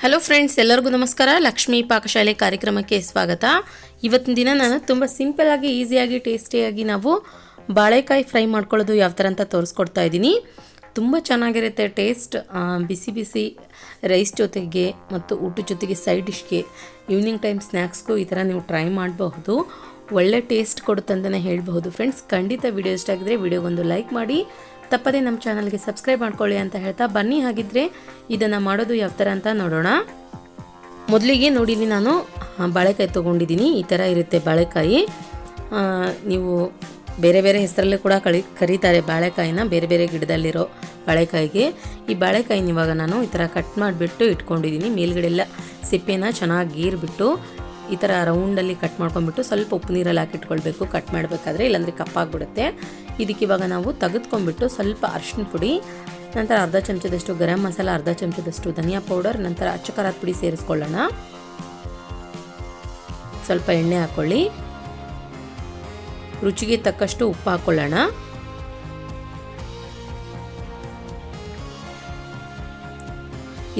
Hello friends ಎಲ್ಲರಿಗೂ ನಮಸ್ಕಾರ. ಲಕ್ಷ್ಮೀ ಪಾಕಶಾಲೆ ಕಾರ್ಯಕ್ರಮಕ್ಕೆ ಸ್ವಾಗತ. ಇವತ್ತಿನ ದಿನ ನಾನು ತುಂಬ ಸಿಂಪಲ್ಲಾಗಿ ಈಸಿಯಾಗಿ ಟೇಸ್ಟಿಯಾಗಿ ನಾವು ಬಾಳೆಕಾಯಿ ಫ್ರೈ ಮಾಡ್ಕೊಳ್ಳೋದು ಯಾವ ಥರ ಅಂತ ತೋರಿಸ್ಕೊಡ್ತಾ ಇದ್ದೀನಿ. ತುಂಬ ಚೆನ್ನಾಗಿರುತ್ತೆ ಟೇಸ್ಟ್ ಬಿಸಿ ಬಿಸಿ ರೈಸ್ ಜೊತೆಗೆ ಮತ್ತು ಊಟದ ಜೊತೆಗೆ ಸೈಡ್ ಡಿಶ್ಗೆ ಈವ್ನಿಂಗ್ ಟೈಮ್ ಸ್ನ್ಯಾಕ್ಸ್ಗೂ ಈ ಥರ ನೀವು ಟ್ರೈ ಮಾಡಬಹುದು. ಒಳ್ಳೆ ಟೇಸ್ಟ್ ಕೊಡುತ್ತೆ ಅಂತಲೇ ಹೇಳಬಹುದು. ಫ್ರೆಂಡ್ಸ್ ಖಂಡಿತ ವಿಡಿಯೋ ಇಷ್ಟ ಆಗಿದ್ರೆ ವಿಡಿಯೋಗೊಂದು ಲೈಕ್ ಮಾಡಿ. ತಪ್ಪದೇ ನಮ್ಮ ಚಾನಲ್ಗೆ ಸಬ್ಸ್ಕ್ರೈಬ್ ಮಾಡ್ಕೊಳ್ಳಿ ಅಂತ ಹೇಳ್ತಾ ಬನ್ನಿ. ಹಾಗಿದ್ರೆ ಇದನ್ನು ಮಾಡೋದು ಯಾವ ಥರ ಅಂತ ನೋಡೋಣ. ಮೊದಲಿಗೆ ನೋಡಿ ನಾನು ಬಾಳೆಕಾಯಿ ತೊಗೊಂಡಿದ್ದೀನಿ. ಈ ಥರ ಇರುತ್ತೆ ಬಾಳೆಕಾಯಿ. ನೀವು ಬೇರೆ ಬೇರೆ ಹೆಸರಲ್ಲೇ ಕೂಡ ಕಳಿ, ಕರೀತಾರೆ ಬಾಳೆಕಾಯಿನ. ಬೇರೆ ಬೇರೆ ಗಿಡದಲ್ಲಿರೋ ಬಾಳೆಕಾಯಿಗೆ. ಈ ಬಾಳೆಕಾಯಿನ ಇವಾಗ ನಾನು ಈ ಥರ ಕಟ್ ಮಾಡಿಬಿಟ್ಟು ಇಟ್ಕೊಂಡಿದ್ದೀನಿ. ಮೇಲ್ಗಡೆಲ್ಲ ಸಿಪ್ಪೆನ ಚೆನ್ನಾಗಿ ಗೀರ್ಬಿಟ್ಟು ಈ ಥರ ರೌಂಡಲ್ಲಿ ಕಟ್ ಮಾಡ್ಕೊಂಡ್ಬಿಟ್ಟು ಸ್ವಲ್ಪ ಉಪ್ಪು ನೀರಲ್ಲಿ ಹಾಕಿಟ್ಕೊಳ್ಬೇಕು. ಕಟ್ ಮಾಡಬೇಕಾದ್ರೆ ಇಲ್ಲಾಂದರೆ ಕಪ್ಪಾಗ್ಬಿಡುತ್ತೆ ಇದಕ್ಕೆ ಇವಾಗ ನಾವು ತೆಗೆದುಕೊಂಡ್ಬಿಟ್ಟು ಸ್ವಲ್ಪ ಅರಿಶಿನ ಪುಡಿ, ನಂತರ ಅರ್ಧ ಚಮಚದಷ್ಟು ಗರಂ ಮಸಾಲ, ಅರ್ಧ ಚಮಚದಷ್ಟು ಧನಿಯಾ ಪೌಡರ್, ನಂತರ ಅಚ್ಚ ಪುಡಿ ಸೇರಿಸ್ಕೊಳ್ಳೋಣ. ಸ್ವಲ್ಪ ಎಣ್ಣೆ ಹಾಕ್ಕೊಳ್ಳಿ ರುಚಿಗೆ ತಕ್ಕಷ್ಟು ಉಪ್ಪು ಹಾಕ್ಕೊಳ್ಳೋಣ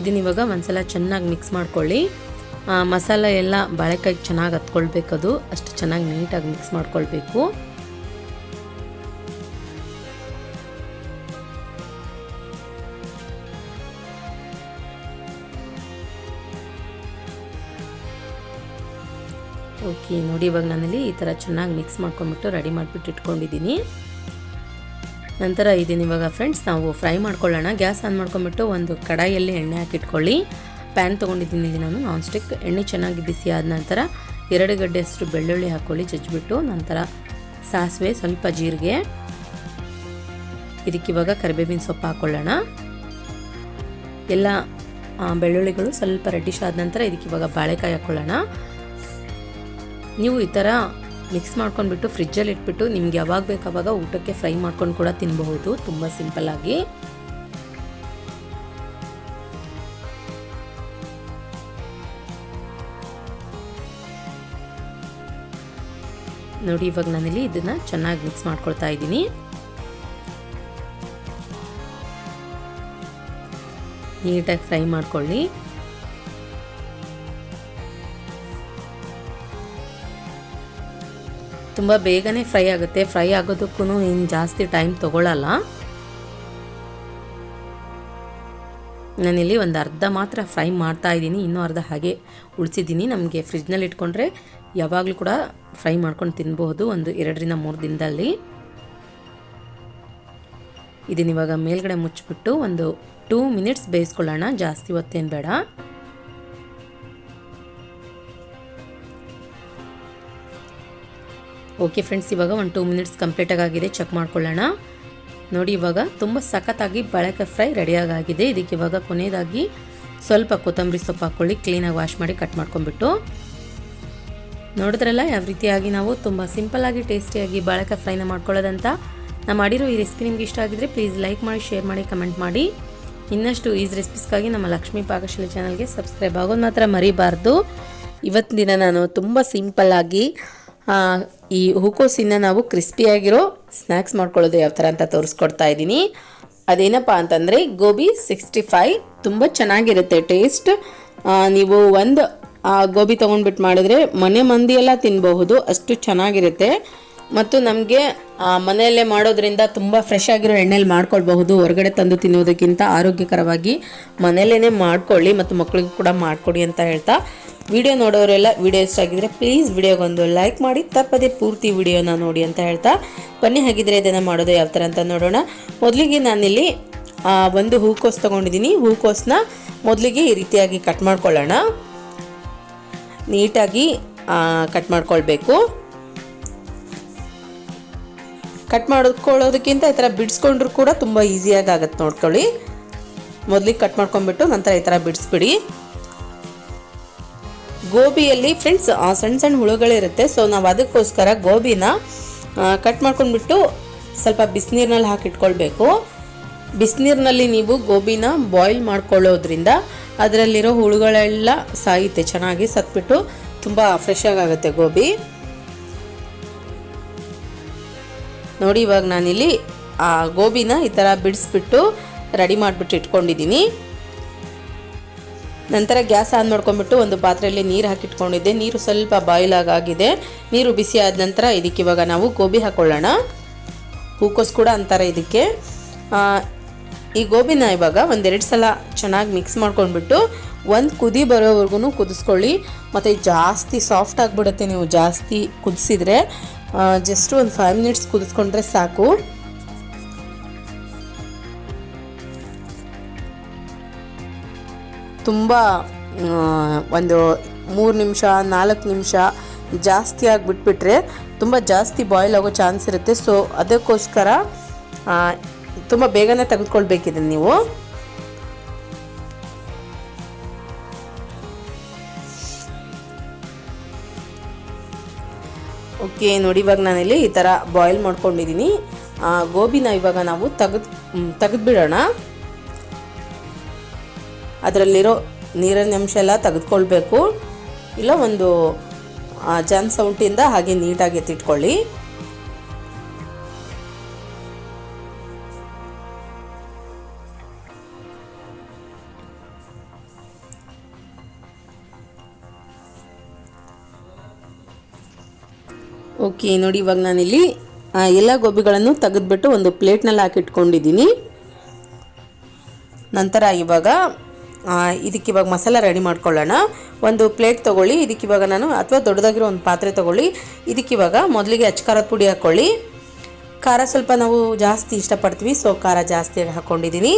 ಇದನ್ನ ಇವಾಗ ಒಂದ್ಸಲ ಚೆನ್ನಾಗಿ ಮಿಕ್ಸ್ ಮಾಡ್ಕೊಳ್ಳಿ. ಮಸಾಲ ಎಲ್ಲ ಬಾಳೆಕಾಯಿ ಚೆನ್ನಾಗಿ ಹತ್ಕೊಳ್ಬೇಕದು ಅಷ್ಟು ಚೆನ್ನಾಗಿ ನೀಟಾಗಿ ಮಿಕ್ಸ್ ಮಾಡ್ಕೊಳ್ಬೇಕು. ಓಕೆ ನೋಡಿ ಇವಾಗ ನಾನಲ್ಲಿ ಈ ಥರ ಚೆನ್ನಾಗಿ ಮಿಕ್ಸ್ ಮಾಡ್ಕೊಂಡ್ಬಿಟ್ಟು ರೆಡಿ ಮಾಡಿಬಿಟ್ಟು ಇಟ್ಕೊಂಡಿದ್ದೀನಿ. ನಂತರ ಇದೀನಿ ಇವಾಗ ಫ್ರೆಂಡ್ಸ್ ನಾವು ಫ್ರೈ ಮಾಡ್ಕೊಳ್ಳೋಣ. ಗ್ಯಾಸ್ ಆನ್ ಮಾಡ್ಕೊಂಬಿಟ್ಟು ಒಂದು ಕಡಾಯಲ್ಲಿ ಎಣ್ಣೆ ಹಾಕಿಟ್ಕೊಳ್ಳಿ. ಪ್ಯಾನ್ ತೊಗೊಂಡಿದ್ದೀನಿ ಇಲ್ಲಿ ನಾನು. ನಾನ್ ಸ್ಟಿಕ್ ಎಣ್ಣೆ ಚೆನ್ನಾಗಿ ಬಿಸಿ ಆದ ನಂತರ ಎರಡು ಗಡ್ಡೆಯಷ್ಟು ಬೆಳ್ಳುಳ್ಳಿ ಹಾಕ್ಕೊಳ್ಳಿ ಜಜ್ಜಿಬಿಟ್ಟು ನಂತರ ಸಾಸಿವೆ ಸ್ವಲ್ಪ ಜೀರಿಗೆ. ಇದಕ್ಕಿವಾಗ ಕರಿಬೇವಿನ ಸೊಪ್ಪು ಹಾಕ್ಕೊಳ್ಳೋಣ ಎಲ್ಲ ಬೆಳ್ಳುಳ್ಳಿಗಳು ಸ್ವಲ್ಪ ರೆಡ್ಡಿಶ್ ಆದ ನಂತರ ಇದಕ್ಕಿವಾಗ ಬಾಳೆಕಾಯಿ ಹಾಕ್ಕೊಳ್ಳೋಣ ನೀವು ಈ ಥರ ಮಿಕ್ಸ್ ಮಾಡ್ಕೊಂಡ್ಬಿಟ್ಟು ಫ್ರಿಜ್ಜಲ್ಲಿ ಇಟ್ಬಿಟ್ಟು ನಿಮ್ಗೆ ಯಾವಾಗ ಬೇಕಾವಾಗ ಊಟಕ್ಕೆ ಫ್ರೈ ಮಾಡ್ಕೊಂಡು ಕೂಡ ತಿನ್ನಬಹುದು ತುಂಬ ಸಿಂಪಲ್ಲಾಗಿ ನೋಡಿ, ಇವಾಗ ನಾನಿಲ್ಲಿ ಇದನ್ನ ಚೆನ್ನಾಗಿ ಮಿಕ್ಸ್ ಮಾಡ್ಕೊಳ್ತಾ ಇದ್ದೀನಿ. ನೀಟಾಗಿ ಫ್ರೈ ಮಾಡ್ಕೊಳ್ಳಿ. ತುಂಬ ಬೇಗನೆ ಫ್ರೈ ಆಗುತ್ತೆ. ಫ್ರೈ ಆಗೋದಕ್ಕೂ ಏನು ಜಾಸ್ತಿ ಟೈಮ್ ತಗೊಳ್ಳಲ್ಲ ನಾನಿಲ್ಲಿ ಒಂದು ಅರ್ಧ ಮಾತ್ರ ಫ್ರೈ ಮಾಡ್ತಾ ಇದ್ದೀನಿ, ಇನ್ನೂ ಅರ್ಧ ಹಾಗೆ ಉಳಿಸಿದ್ದೀನಿ. ನಮಗೆ ಫ್ರಿಜ್ನಲ್ಲಿ ಇಟ್ಕೊಂಡ್ರೆ ಯಾವಾಗಲೂ ಕೂಡ ಫ್ರೈ ಮಾಡ್ಕೊಂಡು ತಿನ್ಬಹುದು ಒಂದು ಎರಡರಿಂದ ಮೂರು ದಿನದಲ್ಲಿ. ಇದನ್ನ ಇವಾಗ ಮೇಲ್ಗಡೆ ಮುಚ್ಚಿಬಿಟ್ಟು ಒಂದು ಟೂ ಮಿನಿಟ್ಸ್ ಬೇಯಿಸ್ಕೊಳ್ಳೋಣ, ಜಾಸ್ತಿ ಹೊತ್ತೇನು ಬೇಡ. ಓಕೆ ಫ್ರೆಂಡ್ಸ್, ಇವಾಗ ಒಂದು ಟೂ ಮಿನಿಟ್ಸ್ ಕಂಪ್ಲೀಟಾಗಿ ಆಗಿದೆ, ಚೆಕ್ ಮಾಡ್ಕೊಳ್ಳೋಣ. ನೋಡಿ, ಇವಾಗ ತುಂಬ ಸಖತ್ತಾಗಿ ಬಳಕೆ ಫ್ರೈ ರೆಡಿಯಾಗಿದೆ ಇದಕ್ಕೆ ಇವಾಗ ಕೊನೆಯದಾಗಿ ಸ್ವಲ್ಪ ಕೊತ್ತಂಬರಿ ಸೊಪ್ಪು ಹಾಕ್ಕೊಳ್ಳಿ. ಕ್ಲೀನಾಗಿ ವಾಶ್ ಮಾಡಿ ಕಟ್ ಮಾಡ್ಕೊಂಡ್ಬಿಟ್ಟು. ನೋಡಿದ್ರಲ್ಲ, ಯಾವ ರೀತಿಯಾಗಿ ನಾವು ತುಂಬ ಸಿಂಪಲ್ಲಾಗಿ ಟೇಸ್ಟಿಯಾಗಿ ಬಾಳೆಕಾಯಿ ಫ್ರೈನ ಮಾಡ್ಕೊಳ್ಳೋದಂತ ನಾ ಮಾಡಿರೋ ಈ ರೆಸಿಪಿ ನಿಮ್ಗೆ ಇಷ್ಟ ಆಗಿದ್ರೆ ಪ್ಲೀಸ್ ಲೈಕ್ ಮಾಡಿ ಶೇರ್ ಮಾಡಿ ಕಮೆಂಟ್ ಮಾಡಿ. ಇನ್ನಷ್ಟು ಈಸ್ ರೆಸಿಪೀಸ್ಗಾಗಿ ನಮ್ಮ ಲಕ್ಷ್ಮೀ ಪಾಕಶಾಲೆ ಚಾನಲ್ಗೆ ಸಬ್ಸ್ಕ್ರೈಬ್ ಆಗೋದು ಮಾತ್ರ ಮರಿಬಾರ್ದು. ಇವತ್ತಿನ ದಿನ ನಾನು ತುಂಬ ಸಿಂಪಲ್ಲಾಗಿ ಈ ಹೂಕೋಸಿನ ನಾವು ಕ್ರಿಸ್ಪಿಯಾಗಿರೋ ಸ್ನ್ಯಾಕ್ಸ್ ಮಾಡ್ಕೊಳ್ಳೋದು ಯಾವ ಥರ ಅಂತ ತೋರಿಸ್ಕೊಡ್ತಾ ಇದ್ದೀನಿ. ಅದೇನಪ್ಪ ಅಂತಂದರೆ, ಗೋಬಿ ಸಿಕ್ಸ್ಟಿ ಫೈವ್ ತುಂಬ ಚೆನ್ನಾಗಿರುತ್ತೆ ಟೇಸ್ಟ್. ನೀವು ಒಂದು ಗೋಬಿ ತೊಗೊಂಡ್ಬಿಟ್ಟು ಮಾಡಿದ್ರೆ ಮನೆ ಮಂದಿಯೆಲ್ಲ ತಿನ್ನಬಹುದು ಅಷ್ಟು ಚೆನ್ನಾಗಿರುತ್ತೆ. ಮತ್ತು ನಮಗೆ ಮನೆಯಲ್ಲೇ ಮಾಡೋದ್ರಿಂದ ತುಂಬ ಫ್ರೆಶ್ ಆಗಿರೋ ಎಣ್ಣೆಲಿ ಮಾಡ್ಕೊಳ್ಬಹುದು, ಹೊರಗಡೆ ತಂದು ತಿನ್ನೋದಕ್ಕಿಂತ ಆರೋಗ್ಯಕರವಾಗಿ ಮನೆಯಲ್ಲೇ ಮಾಡ್ಕೊಳ್ಳಿ ಮತ್ತು ಮಕ್ಕಳಿಗೂ ಕೂಡ ಮಾಡಿಕೊಡಿ ಅಂತ ಹೇಳ್ತಾ ವಿಡಿಯೋ ನೋಡೋರೆಲ್ಲ ವಿಡಿಯೋ ಇಷ್ಟ ಆಗಿದ್ರೆ ಪ್ಲೀಸ್ ವಿಡಿಯೋಗೊಂದು ಲೈಕ್ ಮಾಡಿ, ತಪ್ಪದೆ ಪೂರ್ತಿ ವಿಡಿಯೋನ ನೋಡಿ ಅಂತ ಹೇಳ್ತಾ. ಬನ್ನಿ, ಹಾಗಿದ್ರೆ ಇದನ್ನು ಮಾಡೋದು ಯಾವ ಥರ ಅಂತ ನೋಡೋಣ. ಮೊದಲಿಗೆ ನಾನಿಲ್ಲಿ ಒಂದು ಹೂಕೋಸ್ ತೊಗೊಂಡಿದ್ದೀನಿ. ಹೂಕೋಸ್ನ ಮೊದಲಿಗೆ ಈ ರೀತಿಯಾಗಿ ಕಟ್ ಮಾಡ್ಕೊಳ್ಳೋಣ. ನೀಟಾಗಿ ಕಟ್ ಮಾಡ್ಕೊಳ್ಬೇಕು. ಕಟ್ ಮಾಡ್ಕೊಳ್ಳೋದಕ್ಕಿಂತ ಈ ಥರ ಬಿಡಿಸ್ಕೊಂಡ್ರು ಕೂಡ ತುಂಬ ಈಸಿಯಾಗಿ ಆಗುತ್ತೆ ನೋಡ್ಕೊಳ್ಳಿ. ಮೊದಲಿಗೆ ಕಟ್ ಮಾಡ್ಕೊಂಡ್ಬಿಟ್ಟು ನಂತರ ಈ ಥರ ಬಿಡಿಸ್ಬಿಡಿ. ಗೋಬಿಯಲ್ಲಿ ಫ್ರೆಂಡ್ಸ್ ಸಣ್ಣ ಸಣ್ಣ ಹುಳುಗಳಿರುತ್ತೆ. ಸೊ ನಾವು ಅದಕ್ಕೋಸ್ಕರ ಗೋಬಿನ ಕಟ್ ಮಾಡ್ಕೊಂಡ್ಬಿಟ್ಟು ಸ್ವಲ್ಪ ಬಿಸಿನೀರಿನಲ್ಲಿ ಹಾಕಿಟ್ಕೊಳ್ಬೇಕು. ಬಿಸಿನೀರಿನಲ್ಲಿ ನೀವು ಗೋಬಿನ ಬಾಯ್ಲ್ ಮಾಡ್ಕೊಳ್ಳೋದ್ರಿಂದ ಅದರಲ್ಲಿರೋ ಹುಳುಗಳೆಲ್ಲ ಸಾಯುತ್ತೆ, ಚೆನ್ನಾಗಿ ಸತ್ಬಿಟ್ಟು ತುಂಬ ಫ್ರೆಶ್ ಆಗುತ್ತೆ ಗೋಬಿ. ನೋಡಿ, ಇವಾಗ ನಾನಿಲ್ಲಿ ಆ ಗೋಬಿನ ಈ ಥರ ಬಿಡಿಸ್ಬಿಟ್ಟು ರೆಡಿ ಮಾಡಿಬಿಟ್ಟು ಇಟ್ಕೊಂಡಿದ್ದೀನಿ ನಂತರ ಗ್ಯಾಸ್ ಆನ್ ಮಾಡ್ಕೊಂಡ್ಬಿಟ್ಟು ಒಂದು ಪಾತ್ರೆಯಲ್ಲಿ ನೀರು ಹಾಕಿಟ್ಕೊಂಡಿದ್ದೆ. ನೀರು ಸ್ವಲ್ಪ ಬಾಯ್ಲ್ ಆಗಾಗಿದೆ. ನೀರು ಬಿಸಿ ಆದ ನಂತರ ಇದಕ್ಕೆ ಇವಾಗ ನಾವು ಗೋಬಿ ಹಾಕೊಳ್ಳೋಣ. ಹೂಕೋಸ್ ಕೂಡ ಅಂತಾರೆ ಇದಕ್ಕೆ. ಈ ಗೋಬಿನ ಇವಾಗ ಒಂದೆರಡು ಸಲ ಚೆನ್ನಾಗಿ ಮಿಕ್ಸ್ ಮಾಡ್ಕೊಂಡ್ಬಿಟ್ಟು ಒಂದು ಕುದಿ ಬರೋವರೆಗೂ ಕುದಿಸ್ಕೊಳ್ಳಿ. ಮತ್ತು ಜಾಸ್ತಿ ಸಾಫ್ಟ್ ಆಗಿಬಿಡುತ್ತೆ ನೀವು ಜಾಸ್ತಿ ಕುದಿಸಿದ್ರೆ. ಜಸ್ಟ್ ಒಂದು ಫೈವ್ ಮಿನಿಟ್ಸ್ ಕುದಿಸ್ಕೊಂಡ್ರೆ ಸಾಕು. ತುಂಬ ಒಂದು ಮೂರು ನಿಮಿಷ, ನಾಲ್ಕು ನಿಮಿಷ ಜಾಸ್ತಿ ಆಗಿಬಿಟ್ಬಿಟ್ರೆ ತುಂಬ ಜಾಸ್ತಿ ಬಾಯ್ಲ್ ಆಗೋ ಚಾನ್ಸ್ ಇರುತ್ತೆ. ಸೊ ಅದಕ್ಕೋಸ್ಕರ ತುಂಬ ಬೇಗನೆ ತೆಗೆದುಕೊಳ್ಬೇಕಿದೆ ನೀವು. ಓಕೆ ನೋಡಿ ಇವಾಗ ನಾನಿಲ್ಲಿ ಈ ಥರ ಬಾಯ್ಲ್ ಮಾಡ್ಕೊಂಡಿದ್ದೀನಿ. ಗೋಬಿನ ಇವಾಗ ನಾವು ತೆಗೆದು, ತೆಗೆದುಬಿಡೋಣ. ಅದರಲ್ಲಿರೋ ನೀರಿನ ಅಂಶ ಎಲ್ಲ ತೆಗೆದುಕೊಳ್ಬೇಕು. ಇಲ್ಲ ಒಂದು ಜನ್ ಸೌಂಟಿಂದ ಹಾಗೆ ನೀಟಾಗಿ ಎತ್ತಿಟ್ಕೊಳ್ಳಿ. ಓಕೆ, ನೋಡಿ ಇವಾಗ ನಾನಿಲ್ಲಿ ಎಲ್ಲ ಗೋಬಿಗಳನ್ನು ತೆಗೆದ್ಬಿಟ್ಟು ಒಂದು ಪ್ಲೇಟ್ನಲ್ಲಿ ಹಾಕಿಟ್ಕೊಂಡಿದ್ದೀನಿ. ನಂತರ ಇವಾಗ ಇದಕ್ಕೆ ಇವಾಗ ಮಸಾಲ ರೆಡಿ ಮಾಡ್ಕೊಳ್ಳೋಣ. ಒಂದು ಪ್ಲೇಟ್ ತೊಗೊಳ್ಳಿ, ಇದಕ್ಕೆ ಇವಾಗ ನಾನು, ಅಥವಾ ದೊಡ್ಡದಾಗಿರೋ ಒಂದು ಪಾತ್ರೆ ತೊಗೊಳ್ಳಿ. ಇದಕ್ಕೆ ಇವಾಗ ಮೊದಲಿಗೆ ಅಚ್ಕಾರದ ಪುಡಿ ಹಾಕ್ಕೊಳ್ಳಿ ಖಾರ ಸ್ವಲ್ಪ ನಾವು ಜಾಸ್ತಿ ಇಷ್ಟಪಡ್ತೀವಿ ಸೊ ಖಾರ ಜಾಸ್ತಿ ಹಾಕ್ಕೊಂಡಿದ್ದೀನಿ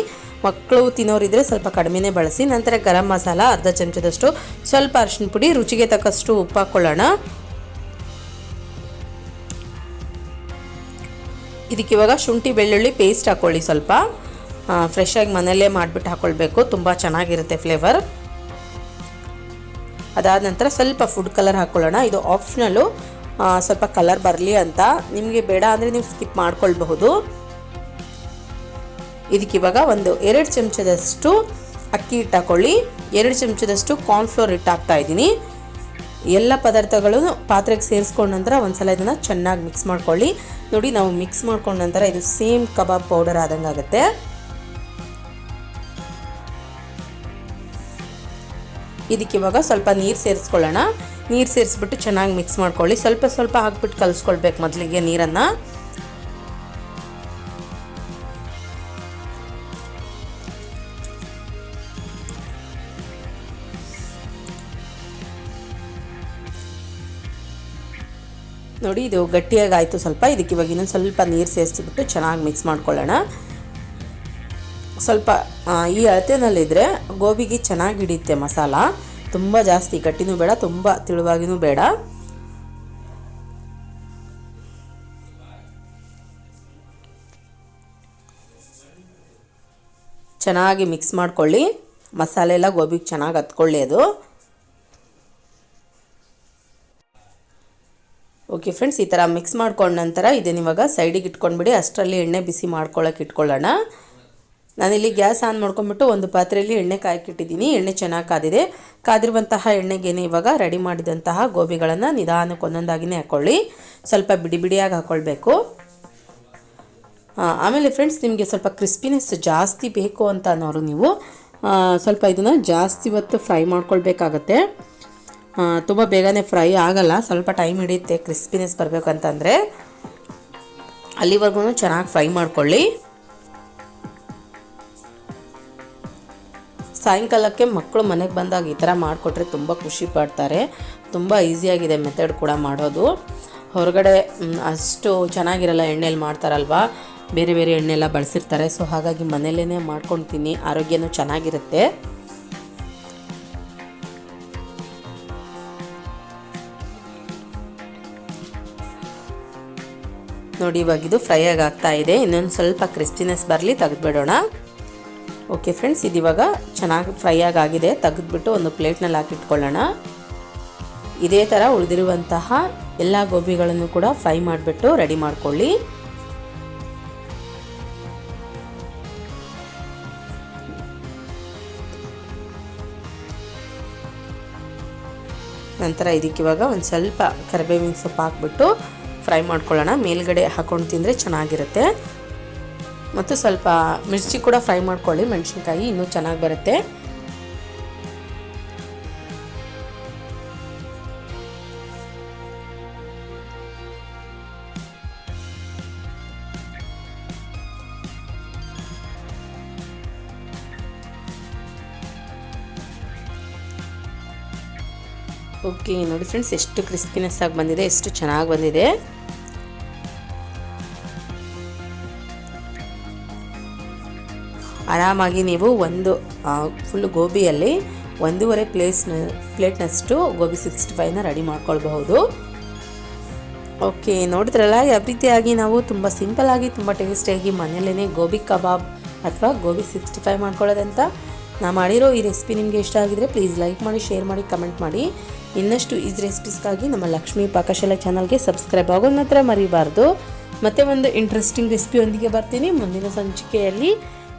ಮಕ್ಕಳು ತಿನ್ನೋರಿದ್ರೆ ಸ್ವಲ್ಪ ಕಡಿಮೆನೇ ಬಳಸಿ, ನಂತರ ಗರಂ ಮಸಾಲ ಅರ್ಧ ಚಮಚದಷ್ಟು, ಸ್ವಲ್ಪ ಅರಿಶಿನ ಪುಡಿ, ರುಚಿಗೆ ತಕ್ಕಷ್ಟು ಉಪ್ಪು ಹಾಕ್ಕೊಳ್ಳೋಣ ಇದಕ್ಕೆ ಇವಾಗ ಶುಂಠಿ, ಬೆಳ್ಳುಳ್ಳಿ ಪೇಸ್ಟ್ ಹಾಕ್ಕೊಳ್ಳಿ ಸ್ವಲ್ಪ. ಫ್ರೆಶ್ ಆಗಿ ಮನೆಯಲ್ಲೇ ಮಾಡಿಬಿಟ್ಟು ಹಾಕ್ಕೊಳ್ಬೇಕು ತುಂಬ ಚೆನ್ನಾಗಿರುತ್ತೆ ಫ್ಲೇವರ್ ಅದಾದ ನಂತರ ಸ್ವಲ್ಪ ಫುಡ್ ಕಲರ್ ಹಾಕ್ಕೊಳ್ಳೋಣ ಇದು ಆಪ್ಷನಲ್ಲು ಸ್ವಲ್ಪ ಕಲರ್ ಬರಲಿ ಅಂತ. ನಿಮಗೆ ಬೇಡ ಅಂದರೆ ನೀವು ಸ್ಕಿಪ್ ಮಾಡ್ಕೊಳ್ಬಹುದು. ಇದಕ್ಕೆ ಇವಾಗ ಒಂದು ಎರಡು ಚಮಚದಷ್ಟು ಅಕ್ಕಿ ಹಿಟ್ಟು ಹಾಕ್ಕೊಳ್ಳಿ ಎರಡು ಚಮಚದಷ್ಟು ಕಾರ್ನ್ಫ್ಲೋರ್ ಹಿಟ್ಟು ಹಾಕ್ತಾ ಇದ್ದೀನಿ. ಎಲ್ಲ ಪದಾರ್ಥಗಳು ಪಾತ್ರೆಗೆ ಸೇರಿಸ್ಕೊಂಡ ನಂತರ ಒಂದ್ಸಲ ಇದನ್ನು ಚೆನ್ನಾಗಿ ಮಿಕ್ಸ್ ಮಾಡ್ಕೊಳ್ಳಿ. ನೋಡಿ, ನಾವು ಮಿಕ್ಸ್ ಮಾಡ್ಕೊಂಡ ನಂತರ ಇದು ಸೇಮ್ ಕಬಾಬ್ ಪೌಡರ್ ಆದಂಗೆ ಆಗುತ್ತೆ ಇದಕ್ಕೆ ಇವಾಗ ಸ್ವಲ್ಪ ನೀರು ಸೇರಿಸ್ಕೊಳ್ಳೋಣ. ನೀರು ಸೇರಿಸ್ಬಿಟ್ಟು ಚೆನ್ನಾಗಿ ಮಿಕ್ಸ್ ಮಾಡ್ಕೊಳ್ಳಿ. ಸ್ವಲ್ಪ ಸ್ವಲ್ಪ ಹಾಕ್ಬಿಟ್ಟು ಕಲಿಸ್ಕೊಳ್ಬೇಕು ಮೊದಲಿಗೆ ನೀರನ್ನು. ನೋಡಿ, ಇದು ಗಟ್ಟಿಯಾಗಿ ಆಯಿತು ಸ್ವಲ್ಪ. ಇದಕ್ಕೆ ಇವಾಗ ಇನ್ನೊಂದು ಸ್ವಲ್ಪ ನೀರು ಸೇರಿಸಿಬಿಟ್ಟು ಚೆನ್ನಾಗಿ ಮಿಕ್ಸ್ ಮಾಡ್ಕೊಳ್ಳೋಣ. ಸ್ವಲ್ಪ ಈ ಅಳತೆನಲ್ಲಿದ್ದರೆ ಗೋಬಿಗೆ ಚೆನ್ನಾಗಿ ಹಿಡಿಯುತ್ತೆ ಮಸಾಲ. ತುಂಬ ಜಾಸ್ತಿ, ಗಟ್ಟಿನೂ ಬೇಡ, ತುಂಬ ತಿಳುವಾಗಿನೂ ಬೇಡ. ಚೆನ್ನಾಗಿ ಮಿಕ್ಸ್ ಮಾಡ್ಕೊಳ್ಳಿ. ಮಸಾಲೆ ಎಲ್ಲ ಗೋಬಿಗೆ ಚೆನ್ನಾಗಿ ಹತ್ಕೊಳ್ಳಿ ಅದು. ಓಕೆ ಫ್ರೆಂಡ್ಸ್, ಈ ಥರ ಮಿಕ್ಸ್ ಮಾಡ್ಕೊಂಡ ನಂತರ ಇದನ್ನ ಇವಾಗ ಸೈಡಿಗೆ ಇಟ್ಕೊಂಡ್ಬಿಡಿ, ಅಷ್ಟರಲ್ಲಿ ಎಣ್ಣೆ ಬಿಸಿ ಮಾಡ್ಕೊಳ್ಳೋಕೆ ಇಟ್ಕೊಳ್ಳೋಣ. ನಾನಿಲ್ಲಿ ಗ್ಯಾಸ್ ಆನ್ ಮಾಡ್ಕೊಂಬಿಟ್ಟು ಒಂದು ಪಾತ್ರೆಯಲ್ಲಿ ಎಣ್ಣೆ ಕಾಯಕ್ಕಿಟ್ಟಿದ್ದೀನಿ ಎಣ್ಣೆ ಚೆನ್ನಾಗಿ ಕಾದಿದೆ. ಕಾದಿರುವಂತಹ ಎಣ್ಣೆಗೇನೆ ಇವಾಗ ರೆಡಿ ಮಾಡಿದಂತಹ ಗೋಬಿಗಳನ್ನು ನಿಧಾನಕ್ಕೆ ಒಂದೊಂದಾಗಿನೇ ಹಾಕ್ಕೊಳ್ಳಿ ಸ್ವಲ್ಪ ಬಿಡಿ ಬಿಡಿಯಾಗಿ ಹಾಕ್ಕೊಳ್ಬೇಕು ಆಮೇಲೆ ಫ್ರೆಂಡ್ಸ್ ನಿಮಗೆ ಸ್ವಲ್ಪ ಕ್ರಿಸ್ಪಿನೆಸ್ ಜಾಸ್ತಿ ಬೇಕು ಅಂತ ಅನ್ನೋರು ನೀವು ಸ್ವಲ್ಪ ಇದನ್ನು ಜಾಸ್ತಿ ಹೊತ್ತು ಫ್ರೈ ಮಾಡ್ಕೊಳ್ಬೇಕಾಗತ್ತೆ. ತುಂಬ ಬೇಗನೆ ಫ್ರೈ ಆಗಲ್ಲ. ಸ್ವಲ್ಪ ಟೈಮ್ ಹಿಡಿಯುತ್ತೆ ಕ್ರಿಸ್ಪಿನೆಸ್ ಬರಬೇಕಂತಂದರೆ. ಅಲ್ಲಿವರೆಗೂ ಚೆನ್ನಾಗಿ ಫ್ರೈ ಮಾಡ್ಕೊಳ್ಳಿ. ಸಾಯಂಕಾಲಕ್ಕೆ ಮಕ್ಕಳು ಮನೆಗೆ ಬಂದಾಗ ಈ ಥರ ಮಾಡಿಕೊಟ್ರೆ ತುಂಬ ಖುಷಿ ಪಡ್ತಾರೆ. ತುಂಬ ಈಸಿಯಾಗಿದೆ ಮೆಥಡ್ ಕೂಡ ಮಾಡೋದು. ಹೊರಗಡೆ ಅಷ್ಟು ಚೆನ್ನಾಗಿರಲ್ಲ, ಎಣ್ಣೆಲಿ ಮಾಡ್ತಾರಲ್ವಾ? ಬೇರೆ ಬೇರೆ ಎಣ್ಣೆಲ್ಲ ಬಳಸಿರ್ತಾರೆ. ಸೊ, ಹಾಗಾಗಿ ಮನೆಯಲ್ಲೇ ಮಾಡ್ಕೊಂಡು ತಿನ್ನಿ ಆರೋಗ್ಯನೂ ಚೆನ್ನಾಗಿರುತ್ತೆ. ನೋಡಿ, ಇವಾಗ ಇದು ಫ್ರೈ ಆಗಿ ಆಗ್ತಾ ಇದೆ. ಇನ್ನೊಂದು ಸ್ವಲ್ಪ ಕ್ರಿಸ್ಪಿನೆಸ್ ಬರಲಿ, ತೆಗೆದುಬಿಡೋಣ. ಓಕೆ ಫ್ರೆಂಡ್ಸ್ ಇದು ಇವಾಗ ಚೆನ್ನಾಗಿ ಫ್ರೈ ಆಗಿ ಆಗಿದೆ ತೆಗೆದ್ಬಿಟ್ಟು ಒಂದು ಪ್ಲೇಟ್ನಲ್ಲಿ ಹಾಕಿಟ್ಕೊಳ್ಳೋಣ. ಇದೇ ಥರ ಉಳಿದಿರುವಂತಹ ಎಲ್ಲ ಗೋಬಿಗಳನ್ನು ಕೂಡ ಫ್ರೈ ಮಾಡಿಬಿಟ್ಟು ರೆಡಿ ಮಾಡ್ಕೊಳ್ಳಿ. ನಂತರ ಇದಕ್ಕೆ ಇವಾಗ ಒಂದು ಸ್ವಲ್ಪ ಕರಿಬೇವಿನ ಸೊಪ್ಪು ಹಾಕ್ಬಿಟ್ಟು ಫ್ರೈ ಮಾಡ್ಕೊಳ್ಳೋಣ. ಮೇಲ್ಗಡೆ ಹಾಕೊಂಡು ತಿಂದರೆ ಚೆನ್ನಾಗಿರುತ್ತೆ. ಮತ್ತು ಸ್ವಲ್ಪ ಮಿರ್ಚಿ ಕೂಡ ಫ್ರೈ ಮಾಡ್ಕೊಳ್ಳಿ, ಮೆಣಸಿನ್ಕಾಯಿ ಇನ್ನೂ ಚೆನ್ನಾಗಿ ಬರುತ್ತೆ. ಓಕೆ ನೋಡಿ ಫ್ರೆಂಡ್ಸ್ ಎಷ್ಟು ಕ್ರಿಸ್ಪಿನೆಸ್ ಆಗಿ ಬಂದಿದೆ, ಎಷ್ಟು ಚೆನ್ನಾಗಿ ಬಂದಿದೆ. ಆರಾಮಾಗಿ ನೀವು ಒಂದು ಫುಲ್ ಗೋಬಿಯಲ್ಲಿ ಒಂದೂವರೆ ಪ್ಲೇಸ್ನ ಪ್ಲೇಟ್ನಷ್ಟು ಗೋಬಿ ಸಿಕ್ಸ್ಟಿ ಫೈವ್ನ ರೆಡಿ ಮಾಡ್ಕೊಳ್ಬಹುದು. ಓಕೆ ನೋಡಿದ್ರಲ್ಲ ಯಾವ ರೀತಿಯಾಗಿ ನಾವು ತುಂಬ ಸಿಂಪಲ್ಲಾಗಿ ತುಂಬ ಟೇಸ್ಟಿಯಾಗಿ ಮನೆಯಲ್ಲೇ ಗೋಬಿ ಕಬಾಬ್ ಅಥವಾ ಗೋಬಿ ಸಿಕ್ಸ್ಟಿ ಫೈವ್ ಮಾಡ್ಕೊಳ್ಳೋದಂತ ನಾ ಮಾಡಿರೋ ಈ ರೆಸಿಪಿ ನಿಮಗೆ ಇಷ್ಟ ಆಗಿದ್ರೆ ಪ್ಲೀಸ್ ಲೈಕ್ ಮಾಡಿ ಶೇರ್ ಮಾಡಿ ಕಮೆಂಟ್ ಮಾಡಿ. ಇನ್ನಷ್ಟು ಈಸ್ ರೆಸಿಪೀಸ್ಗಾಗಿ ನಮ್ಮ ಲಕ್ಷ್ಮೀ ಪಾಕಶಾಲೆ ಚಾನಲ್ಗೆ ಸಬ್ಸ್ಕ್ರೈಬ್ ಆಗೋದು ಮಾತ್ರ ಮರಿಬಾರ್ದು. ಮತ್ತೆ ಒಂದು ಇಂಟ್ರೆಸ್ಟಿಂಗ್ ರೆಸಿಪಿಯೊಂದಿಗೆ ಬರ್ತೀನಿ. ಮುಂದಿನ ಸಂಚಿಕೆಯಲ್ಲಿ